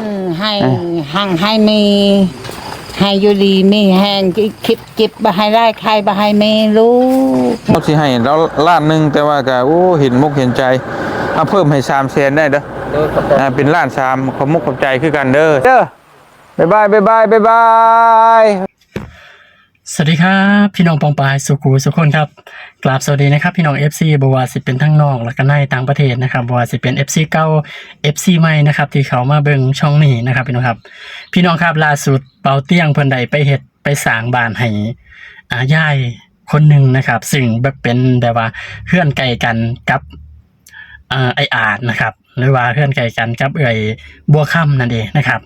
อืมให้หังให้มี ให้อยู่ดีมีแหงคิดจิบบ่ให้ได้ใครบ่ให้มีรู้เขาสิให้เราล้านหนึงแต่ว่าก็โอ้เห็นมุกเห็นใจเอาเพิ่มให้3แสนได้เด้ออ่าเป็นล้านสามขอบมุกขอบใจคือกันเด้อเด้อบ๊ายบายบ๊ายบายบ๊ายบาย สวัสดีครับพี่น้องปองปายสุขูสุขคนครับกราบสวัสดีนะครับพี่น้อง FC บวาสิเป็นทั้งนอกและก็ในต่างประเทศนะครับบวาสิเป็น FC เก่า FC ใหม่นะครับที่เขามาเบิ่งช่องนี้นะครับพี่น้องครับ พี่น้องครับล่าสุดเปาเตี้ยงเพิ่นใดไปเฮ็ดไปสร้างบ้านให้อาญายคนหนึ่งนะครับ ซึ่งแบบเป็นแบบว่าเพื่อนไกลกันกับอ่อไออาจนะครับ หรือว่าเพื่อนไกลกันกับเอ่ยบัวค่ำนั่นเองนะครับ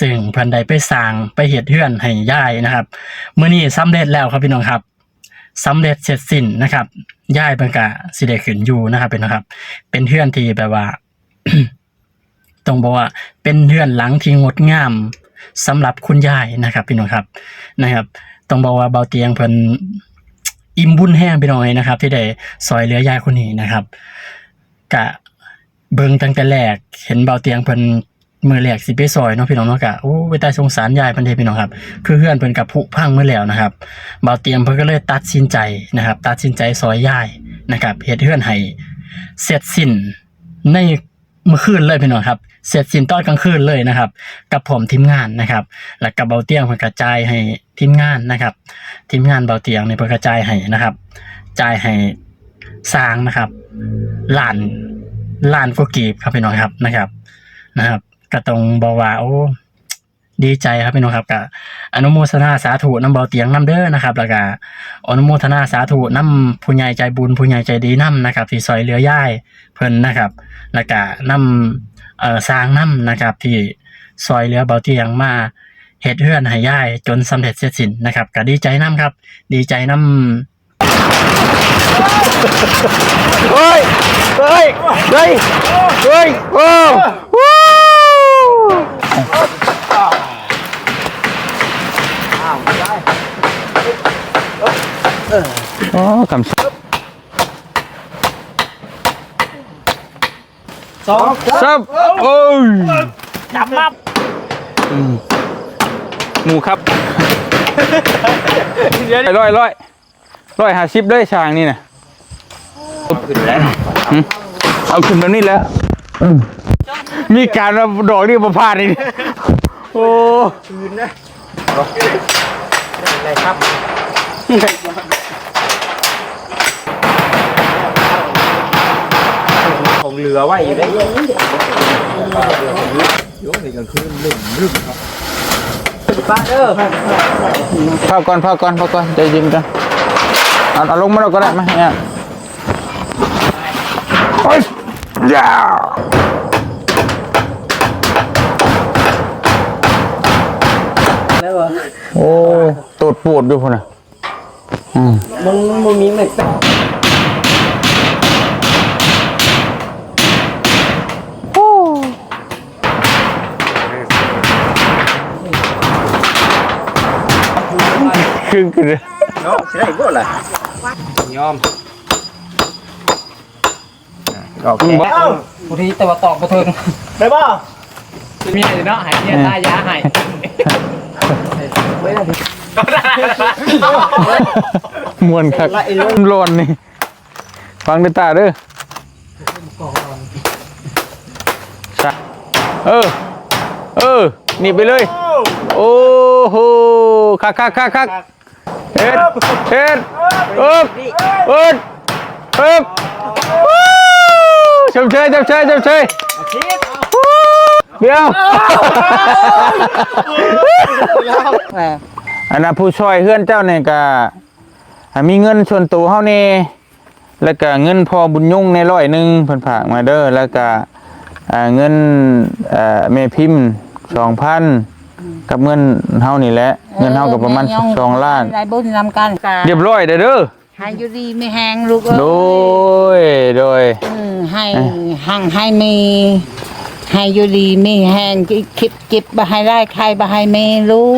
ซึ่งเพิ่นใดไปสร้างไปเฮ็ดเฮือนให้ย่ายนะครับเมื่อนี้สำเร็จแล้วครับพี่น้องครับสำเร็จเสร็จสิ้นนะครับย่ายเพิ่นก็สิได้ขึ้นอยู่นะครับเป็นนะครับ เป็นเฮือนที่แบบว่าต้องบอกว่าเป็นเฮือนหลังที่งดงามสำหรับคุณยายนะครับพี่น้องครับนะครับ ต้องบอกว่าเบาเตียงเพิ่นอิ่มบุญแห้งไปหน่อยนะครับ ที่ได้ซอยเหลือยายคนนี้นะครับกะ เบิ่งตั้งแต่แรกเห็นเบาเตียงเพิ่นมือแรกสิไปซอยเนาะพี่น้องเนาะกะโอ้เวตาสงสารยายเพิ่นเด้พี่น้องครับ คือเพื่อนเพิ่นกับผุพังเมื่อแล้วนะครับเบาเตียมเพิ่นก็เลยตัดสินใจนะครับ ตัดสินใจซอยย่ายนะครับเฮ็ดเฮือนให้เสร็จสิ้นในเมื่อคืนเลยพี่น้องครับ เสร็จสิ้นตอนกลางคืนเลยนะครับ กับผมทีมงานนะครับ แล้วกับเบาเตียงเพิ่นกระจายให้ทีมงานนะครับ ทีมงานเบาเตียงในเพิ่นกระจายให้นะครับจ่ายให้สร้างนะครับล้าน ล้านกว่ากีบครับพี่น้องครับนะครับนะครับก็ต้องบอกว่าโอ้ดีใจครับพี่น้องครับกับอนุโมทนาสาธุน้ำเบาเตียงน้ำเด้อนะครับ แล้วก็อนุโมทนาสาธุน้ำผู้ใหญ่ใจบุญผู้ใหญ่ใจดีน้ำนะครับที่ซอยเหลือย่ายเพิ่นนะครับ แล้วก็น้ำเอ่อสร้างน้ำนะครับ ที่ซอยเหลือเบาเตียงมาเฮ็ดเฮือนให้ย่ายจนสำเร็จเสร็จสิ้นนะครับก็ดีใจน้ำครับ ดีใจน้ำ เฮ้ย เฮ้ย เฮ้ย เฮ้ย โอ้วู้อ๋อคำสับสองสับโอ้ยจับมับหมูครับร้อยร้อยร้อยห้าสิบด้วยช่างนี่นะ หืมเอาขึ้นแบบนี้แล้วอืมมีการเอาดอกนี่มาพลาดนี่โอ้ของเหลือไว้อยู่ได้พักก่อนพักก่อนพักก่อนใจเย็นกันเอาเอาลงมาเราก็ได้ไหมเนี่ยโอ้ ยยาโอ้ตดปวดอยู่พุ่นน่ะอืมมึงมึงมีเหมือนกันครึ่งกันเลย เนาะใช่ก็แหละยอม โอเคบางทีแต่ว่าตอกกระเทิงได้ป่ะมีเนาะหายเนี่ยตายาหายมวนคักร้อนนี่ ฟังด้วยตาเด้อสะเออ เออ นี่ไปเลย โอ้โห คักคักคักคักเฮ็ดเฮ็ดอึบอึบอึบวู้ ชมเชยชมเชยชมเชยวู้เดี๋ยวแหมอันนั้นผู้ช่วยเฮือนเจ้าเนี่ยก็มีเงินส่วนตัวเฮานี่แล้วก็เงินพอบุญยุ่งในร้อยหนึ่งเพิ่นฝากมาเด้อแล้วก็อ่าเงินเอ่อแม่พิมพ์สองพันกับเงินเฮานี่แหละเงินเฮาก็ประมาณสองล้านได้บุญนำกันกะเรียบร้อยเด้อเด้อให้อยู่ดีมีแหงลูกเอ้ยโดยโดยอืม ให้หังให้มีให้อยู่ดีมีแหงคิดจิบบ่ให้ได้ใครบ่ให้มีรู้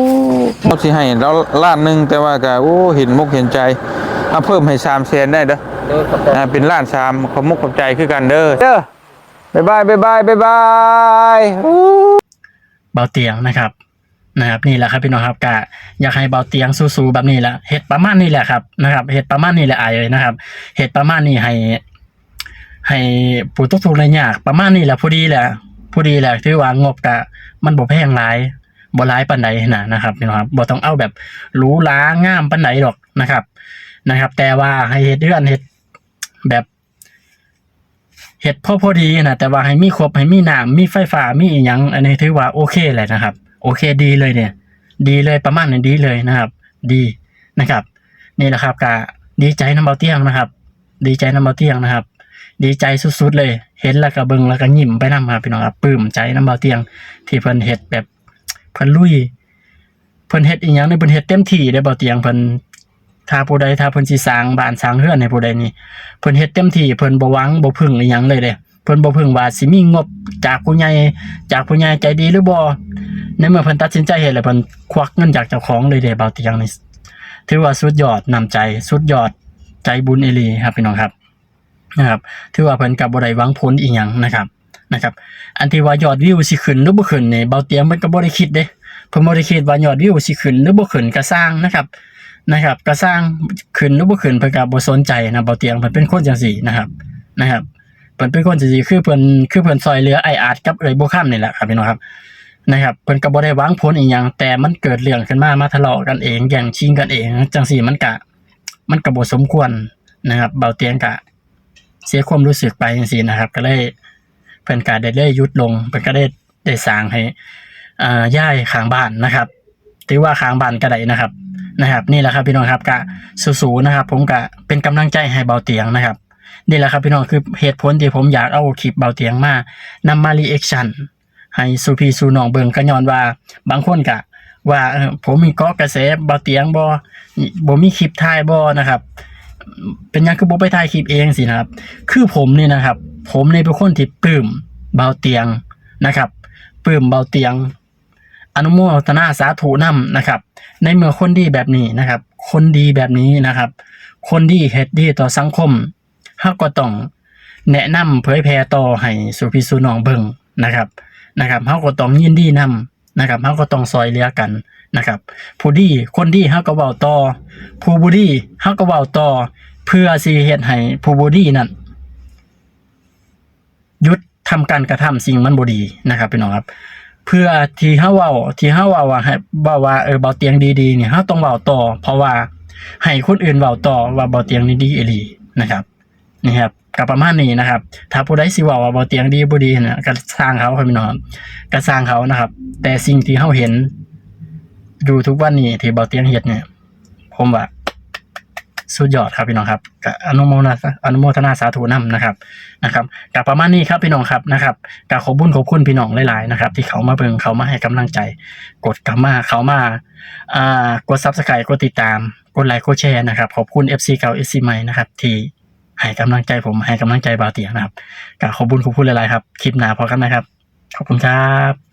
เขาสิให้เราล้านหนึงแต่ว่าก็โอ้เห็นมุกเห็นใจเอาเพิ่มให้3แสนได้เด้อเอออ่าเป็นล้านสามขอบมุกขอบใจคือกันเด้อเด้อบ๊ายบายบ๊ายบายบ๊ายบายอู้บาเตียงนะครับนะครับนี่แหละครับพี่น้องครับกะอยากให้เบาเตียงสู้ๆแบบนี้แหละเห็ดประมาณนี้แหละครับนะครับเห็ดประมาณนี้แหละอายเลยนะครับเห็ดประมาณนี้ให้ ให้ผู้ทุกทุกระยากประมาณนี้แหละพอดีแหละพอดีแหละถือว่างบกะมันบ่แพงหลายบ่หลายปานใดนะนะครับพี่น้องครับบ่ต้องเอาแบบหรูหรางามปานใดหรอกนะครับ นะครับ แต่ว่าให้เฮ็ดเรือนเฮ็ดแบบเฮ็ดพอพอดีนะแต่ว่าให้มีครบให้มีน้ำมีไฟฟ้ามีอีหยังอันนี้ถือว่าโอเคเลยนะครับ โอเคดีเลยเนี่ย ดีเลยประมาณนี้ดีเลยนะครับ ดีนะครับ นี่แหละครับกะดีใจน้ำเบาเตียงนะครับ ดีใจน้ำเบาเตียงนะครับ ดีใจสุดๆเลย เห็นแล้วก็เบิ่งแล้วก็ยิ้มไปนำครับพี่น้องครับปลื้มใจน้ำเบาเตียง ที่เพิ่นเฮ็ดแบบเพิ่นลุยเพิ่นเฮ็ดอีหยังในเพิ่นเฮ็ดเต็มที่ได้เบาเตียงเพิ่นถ้าผู้ใดถ้าเพิ่นสิสร้างบ้านสร้างเรือนให้ผู้ใดนี่เพิ่นเฮ็ดเต็มที่เพิ่นบ่หวังบ่พึ่งอีหยังเลยเด้เพิ่นบ่พึ่งว่าสิมีงบจากผู้ใหญ่จากผู้ใหญ่ใจดีหรือบ่ในเมื่อเพิ่นตัดสินใจเฮ็ดแล้วเพิ่นควักเงินจากเจ้าของเลยเด้เบาเตียงนี่ถือว่าสุดยอดนำใจสุดยอดใจบุญเอลีครับพี่น้องครับ นะครับถือว่าเพิ่นกับบ่ได้หวังผลอีหยังนะครับนะครับ อันที่ว่ายอดวิวสิขึ้นหรือบ่ขึ้นนี่เบาเตียงมันก็บ่ได้คิดเด้เพิ่นบ่ได้คิดว่ายอดวิวสิขึ้นหรือบ่ขึ้นก็สร้างนะครับนะครับก็สร้างขึ้นหรือบ่ขึ้นเพิ่นก็บ่สนใจนะเบาเตียงเพิ่นเป็นคนจังซี่นะครับนะครับเพิ่นเป็นคนจังซี่คือเพิ่นคือเพิ่นซอยเหลือไอ้อาจกับเอ้ยบ่ค้ำนี่แหละครับพี่น้องครับนะครับเพิ่นก็บ่ได้วังผลอีหยังแต่มันเกิดเรื่องขึ้นมามาทะเลาะกันเองแย่งชิงกันเองจังซี่มันก็มันก็บ่สมควรนะครับเบาเตียงก็ เสียความรู้สึกไปจังซี่นะครับ ก็เลยเพิ่นก็ได้เลยยุดลงเพิ่นก็ได้ได้สร้างให้อ่าย้ายข้างบ้านนะครับถือว่าข้างบ้านก็ได้นะครับนะครับ นี่แหละครับพี่น้องครับก็สู้ๆนะครับ ผมก็เป็นกำลังใจให้เบาเตียงนะครับนี่แหละครับพี่น้องคือเหตุผลที่ผมอยากเอาคลิปเบาเตียงมานำมารีแอคชั่นให้สู่พี่สู่น้องเบิงก็ย้อนว่าบางคนก็ว่าผมมีเกาะกระแสเบาเตียงบ่บ่มีคลิปถ่ายบ่นะครับ เป็นยังคือบ่ไปถ่ายคลิปเองสินะครับ คือผมนี่นะครับ ผมในเป็นคนที่ปลื้มเบาเตียงนะครับปลื้มเบาเตียง อนุโมทนาสาธุนำนะครับ ในเมื่อคนดีแบบนี้นะครับ คนดีแบบนี้นะครับ คนดีเฮ็ดดีต่อสังคมเฮาก็ต้องแนะนำเผยแพร่ต่อให้สู่พี่สู่น้องเบิ่งนะครับนะครับเฮาก็ต้องยินดีนำนะครับเฮาก็ต้องซอยเหลือกัน นะครับผู้ดีคนดีเฮาก็เว้าต่อผู้บ่ดีเฮาก็เว้าต่อ เพื่อสิเฮ็ดให้ผู้บ่ดีนั่นหยุดทำการกระทำสิ่งมันบ่ดีนะครับพี่น้องครับ เพื่อที่เฮาเว้าที่เฮาเว้าว่าให้ว้าว่าเออเบาเตียงดีๆเนี่ยเฮาต้องเว้าต่อ เพราะว่าให้คนอื่นเว้าต่อว่าเบาเตียงนี่ดีอีหลีนะครับนี่ครับก็ประมาณนี้นะครับ ถ้าผู้ใดสิเว้าว่าเบาเตียงดีบ่ดีนะก็สร้างเขาครับพี่น้องครับก็สร้างเขานะครับ แต่สิ่งที่เฮาเห็น ดูทุกวันนี้ที่เบาเตียงเฮ็ดเนี่ย ผมว่าสุดยอดครับพี่น้องครับกับอนุโมนาอนุโมทนาสาธุนำนะครับนะครับกับประมาณนี้ครับพี่น้องครับนะครับกับขอบุญขอบคุณพี่น้องหลายๆนะครับ ที่เขามาเบิ่งเขามาให้กำลังใจ กดกลับมาเขามาอ่ากดซับสไครต์กดติดตาม กดไลค์กดแชร์นะครับ ขอบคุณ FC เก่า FC ใหม่นะครับ ที่ให้กำลังใจผมให้กำลังใจบาวเตียนะครับกับขอบุญขอบคุณหลายๆครับคลิปหน้าพอกันนะครับ ขอบคุณครับ